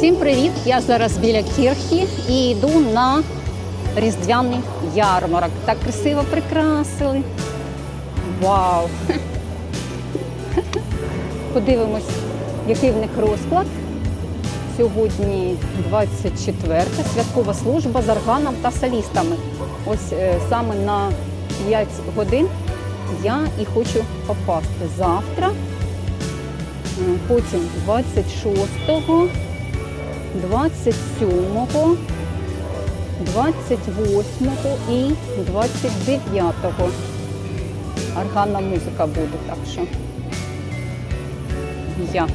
Всім привіт! Я зараз біля кірхи і йду на різдвяний ярмарок. Так красиво прикрасили. Вау! Подивимось, який в них розклад. Сьогодні 24 святкова служба з органом та солістами. Ось е, саме на 5 годин я і хочу попасти завтра. Потім 26-го, 27-го, 28-го і 29-го. Органна музика буде, так що я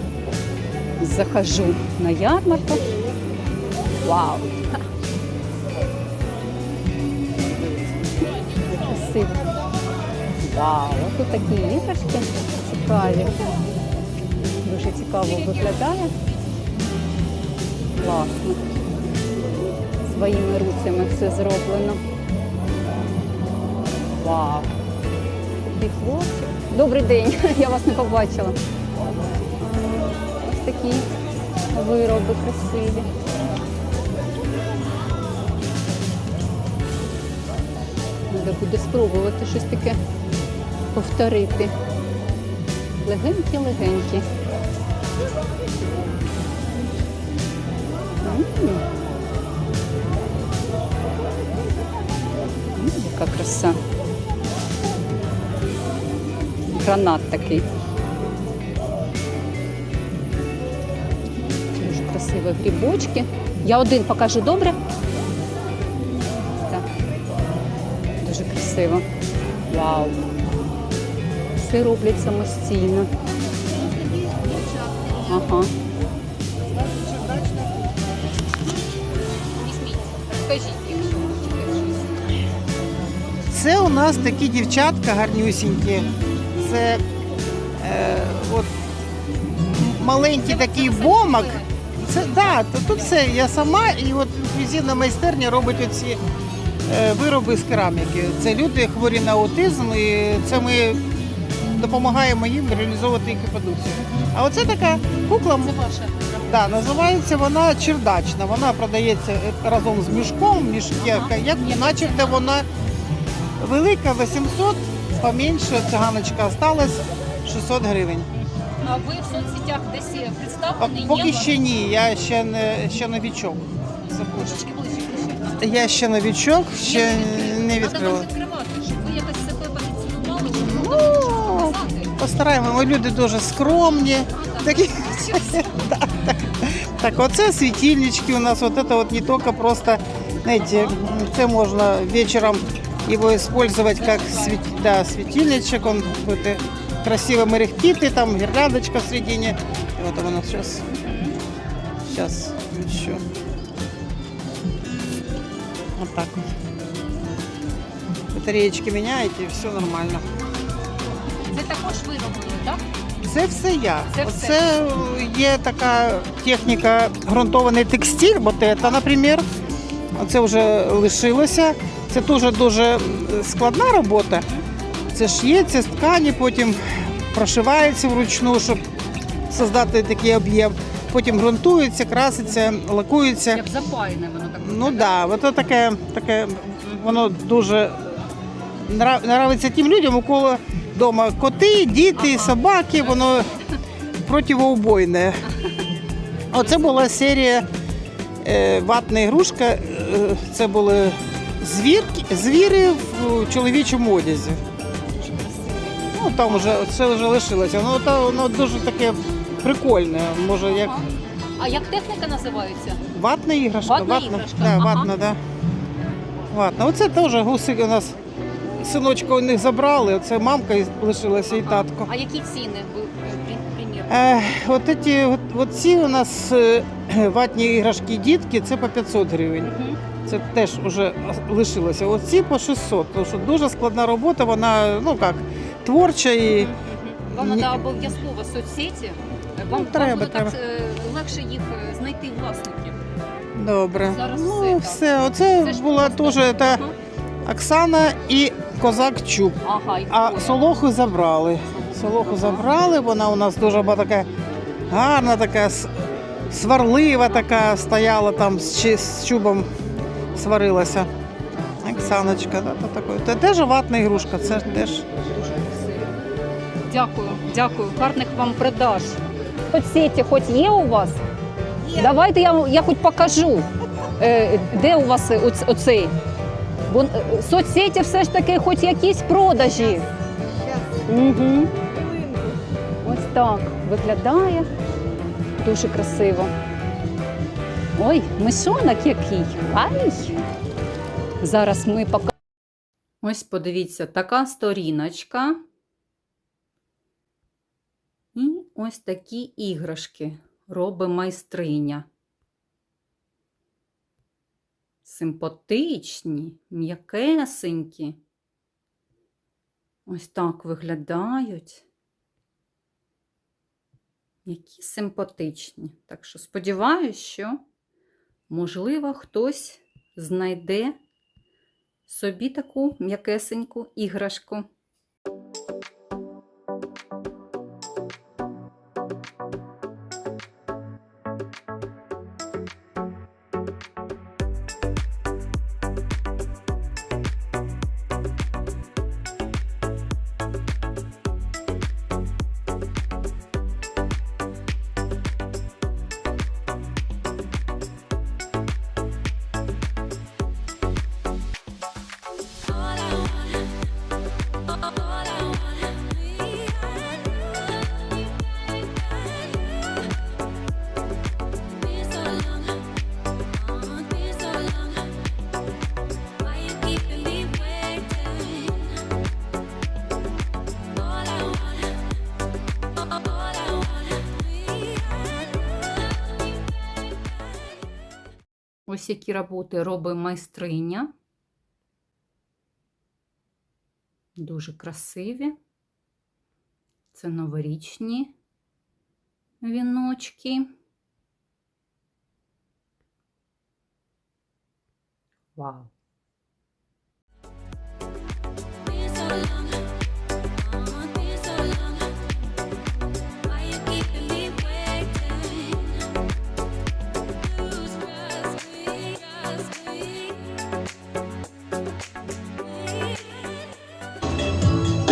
захожу на ярмарку. Вау! Красиво. Вау! Тут такі іграшки цікаві. Дуже цікаво виглядає. Класно. Своїми руцями все зроблено. Вау! Такий хлопчик. Добрий день, я вас не побачила. Ось такі вироби красиві. Треба буде спробувати щось таке повторити. Легенькі-легенькі. Яка краса. Гранат такий. Дуже красиві грибочки. Я один покажу добре. Так. Дуже красиво. Вау. Все роблять самостійно. Ага. Це у нас такі дівчатка гарнюсінькі. Це е, от маленький такий бомок. Це да, то тут все я сама, і от інклюзивна майстерня робить оці е, вироби з кераміки. Це люди хворі на аутизм, і це ми допомагаємо їм реалізовувати їх продукцію. А оце така кукла. Да, називається вона чердачна. Вона продається е, разом з мішком. Мішківка, як начебто вона велика 800, поменше циганочка осталась 600 гривень. А ви в соцсетях десь представлені? Поки ще ні, я ще не ще новічок. Трошечки ближче, ближче. Я ще новічок, ще не Треба відкрила. відкривати, щоб ви якось себе позиціонували, щоб Ну, було що показати. Постараємо, ми люди дуже скромні. Такі, так, так. так, оце світильнички у нас. Вот это вот не только просто, знаете, це можна вечером его использовать как свет, да, светильничек. Он будет красиво мерехтит, и там гирляндочка в середине. И вот оно сейчас, сейчас еще. Вот так вот. Батареечки меняете, и все нормально. Це також ви робили, так? Це все я. Це все. Це є така техніка ґрунтований текстиль, бо це, наприклад, це вже лишилося. Це дуже дуже складна робота. Це шиється з ткані, потім прошивається вручну, щоб создати такий об'єм. Потім ґрунтується, краситься, лакується. Як запаяне воно так. Ну так, да, от таке, таке, воно дуже нрав- нравиться тим людям, у кого вдома коти, діти, собаки, воно противоубойне. Оце була серія е, ватна ігрушка. е, Це були звірки, звіри в чоловічому одязі. Ну, там вже це вже лишилося. Ну, та, воно дуже таке прикольне. Може, як А як техніка називається? Ватна іграшка. Ватна іграшка, Да, ага. ватна, да. Ватна. Оце теж гуси у нас синочка у них забрали, оце мамка і лишилася і татко. А які ціни ви примірно? Е, от, ці, от, от ці у нас е, ватні іграшки дітки, це по 500 гривень. Це теж вже лишилося. Оці по 600, тому що дуже складна робота, вона ну як, творча і Вам треба обов'язково соцсеті. Вам, Ну, треба, вам буде треба. так е, легше їх е, знайти власників. добре. Зараз ну, все, так. все. Оце Це ж була просто. теж та Ага. Оксана і Козак Чуб. Ага, і А солоху забрали. Солоху забрали, вона у нас дуже була така гарна, така с- сварлива така стояла там з, чи- з чубом сварилася. Оксаночка, да, то такое. Це теж ватна ігрушка, це ж теж. Дякую, дякую. Гарних вам продаж. Соцсеті хоч є у вас? Давайте я, я хоч покажу, е, де у вас оц- оцей. Бо е, соцсеті все ж таки хоч якісь продажі. Угу. Ось так виглядає. Дуже красиво. Ой, мишонок який. Ай! Зараз ми покажемо. Ось подивіться, така сторіночка. І ось такі іграшки робить майстриня. Симпатичні, м'якесенькі. Ось так виглядають. Які симпатичні. Так що сподіваюся, що, можливо, хтось знайде собі таку м'якесеньку іграшку. Ось які роботи робить майстриня. Дуже красиві. Це новорічні віночки. Вау!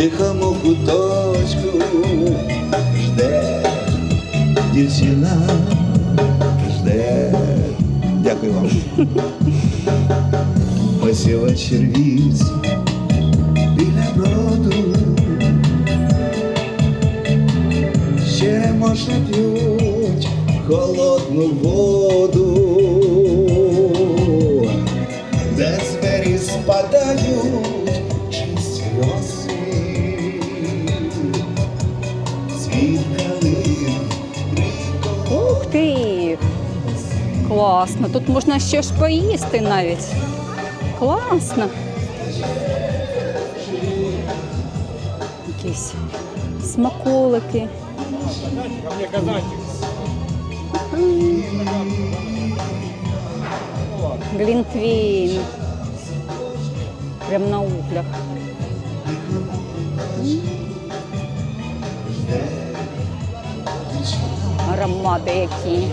Тихому куточку жде дівчина жде. Дякую вам. Вечір віз біля броду. Ще можна п'ють холодну воду, Класно! Тут можна ще ж поїсти навіть. Класно. Якісь смаколики. Глінтвейн. Прям на углях. Аромати які.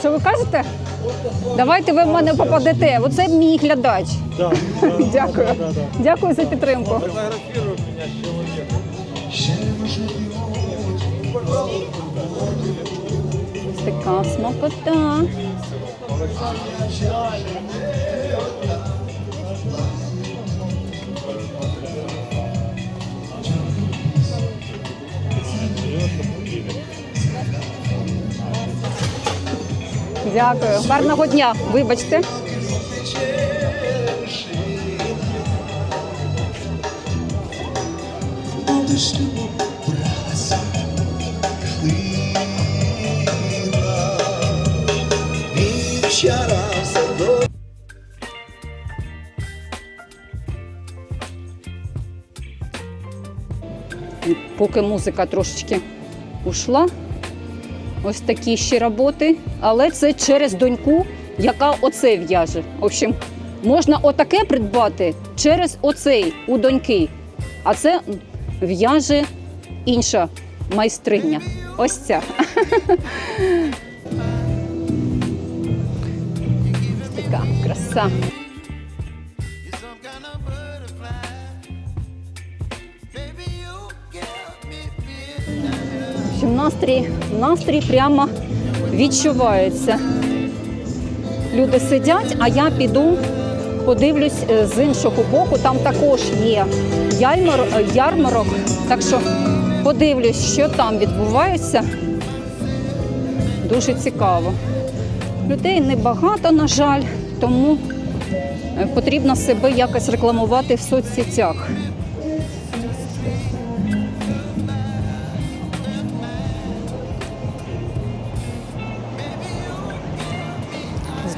Що ви кажете? Давайте ви в мене попадете. Оце мій глядач. Дякую. Дякую за підтримку. ще можна Ось така смакота. Дякую. Гарного дня. Вибачте. Поки музика трошечки ушла, ось такі ще роботи, але це через доньку, яка оце в'яже. В общем, можна отаке придбати через оцей у доньки, а це в'яже інша майстриня. Ось ця. Така краса. Настрій, настрій прямо відчувається. Люди сидять, а я піду подивлюсь е, з іншого боку. Там також є ярмарок. Так що подивлюсь, що там відбувається. Дуже цікаво. Людей небагато, на жаль, тому е, потрібно себе якось рекламувати в соцсетях.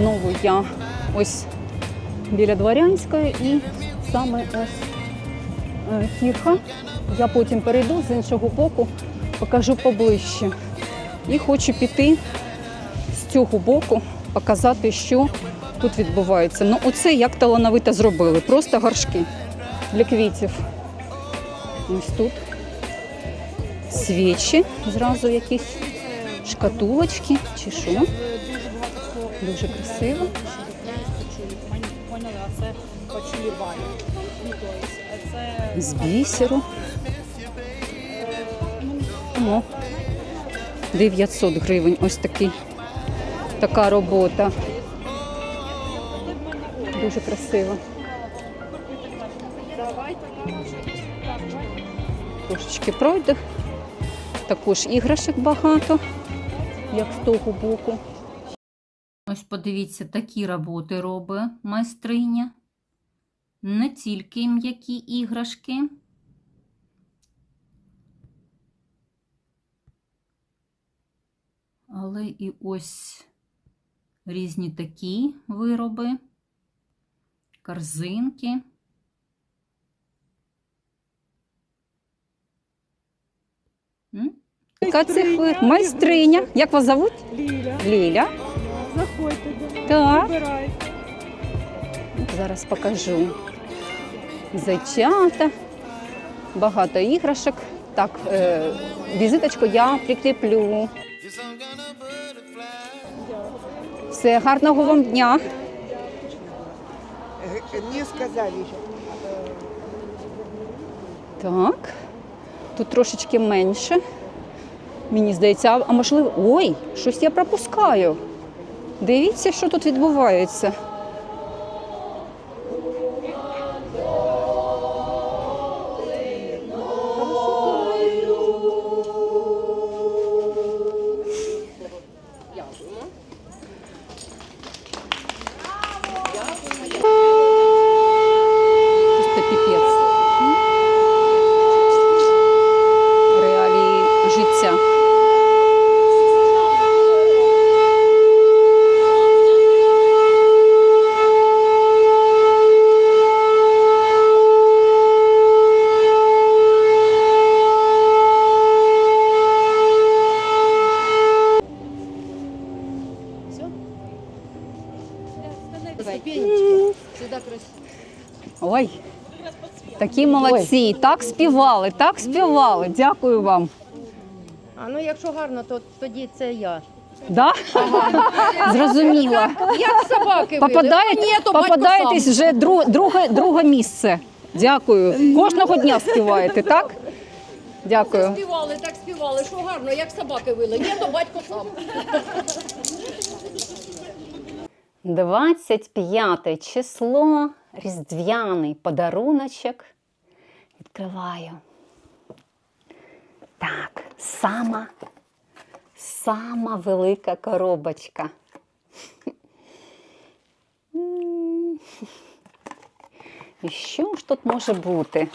Знову я ось біля Дворянської і саме ось е, кірха. Я потім перейду з іншого боку, покажу поближче. І хочу піти з цього боку, показати, що тут відбувається. Ну, оце як талановито зробили. Просто горшки для квітів. Ось тут свічі, зразу якісь шкатулочки чи що. Есть, це З бісеру. О, 900 гривень. Ось такий, така робота. Дуже красиво. Трошечки пройде. Також іграшок багато, як з того боку. Ось подивіться, такі роботи робить майстриня. Не тільки м'які іграшки. Але і ось різні такі вироби, корзинки. Яка це майстриня? Як вас зовуть? Ліля. Ліля. Заходьте до Так. вибирайте. Зараз покажу. Зайчата, багато іграшок. Так, е, візиточку я прикріплю. Все, гарного вам дня. Не сказали ще. Так, тут трошечки менше. Мені здається, а- а можливо. Ой, щось я пропускаю. Дивіться, що тут відбувається. Ой, такі молодці. Так співали, так співали. Дякую вам. А ну якщо гарно, то тоді це я. Да? Зрозуміла. Як собаки вили. Попадаєте, О, ні, то батько попадаєтесь сам. вже друг, друге, друге місце. Дякую. Кожного дня співаєте, так? Дякую. Співали, так співали, що гарно, як собаки вили. Ні, то батько сам. 25 число, різдвяний подаруночок. Відкриваю. Так, сама, сама велика коробочка. І що ж тут може бути?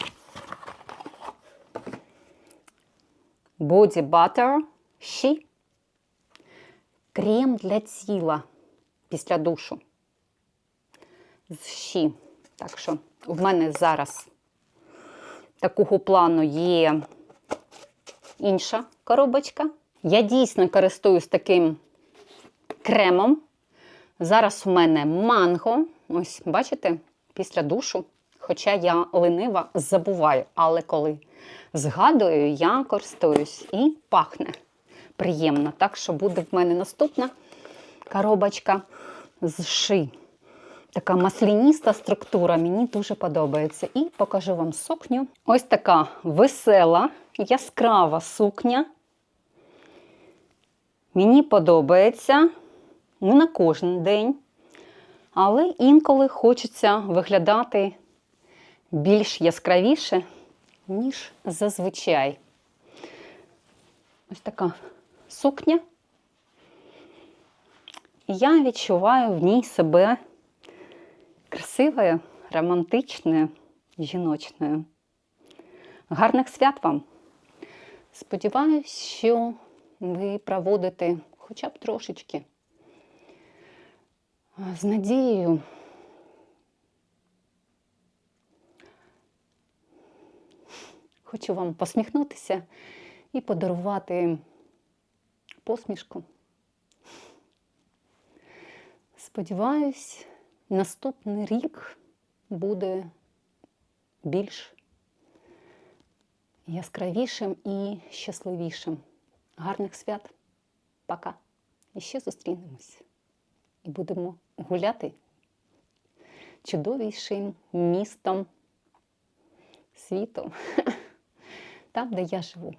Body Butter She. Крем для тіла після душу. З щі. Так що в мене зараз такого плану є інша коробочка. Я дійсно користуюсь таким кремом. Зараз у мене манго. Ось, бачите, після душу. Хоча я ленива забуваю, але коли згадую, я користуюсь і пахне приємно. Так що буде в мене наступна коробочка з ши. Така масляніста структура, мені дуже подобається. І покажу вам сукню. Ось така весела, яскрава сукня. Мені подобається не на кожен день, але інколи хочеться виглядати більш яскравіше, ніж зазвичай. Ось така сукня. Я відчуваю в ній себе красивою, романтичною, жіночною. Гарних свят вам! Сподіваюсь, що ви проводите хоча б трошечки з надією. Хочу вам посміхнутися і подарувати посмішку. Сподіваюсь, наступний рік буде більш яскравішим і щасливішим. Гарних свят. Пока. І ще зустрінемось. І будемо гуляти чудовішим містом світу, там, де я живу.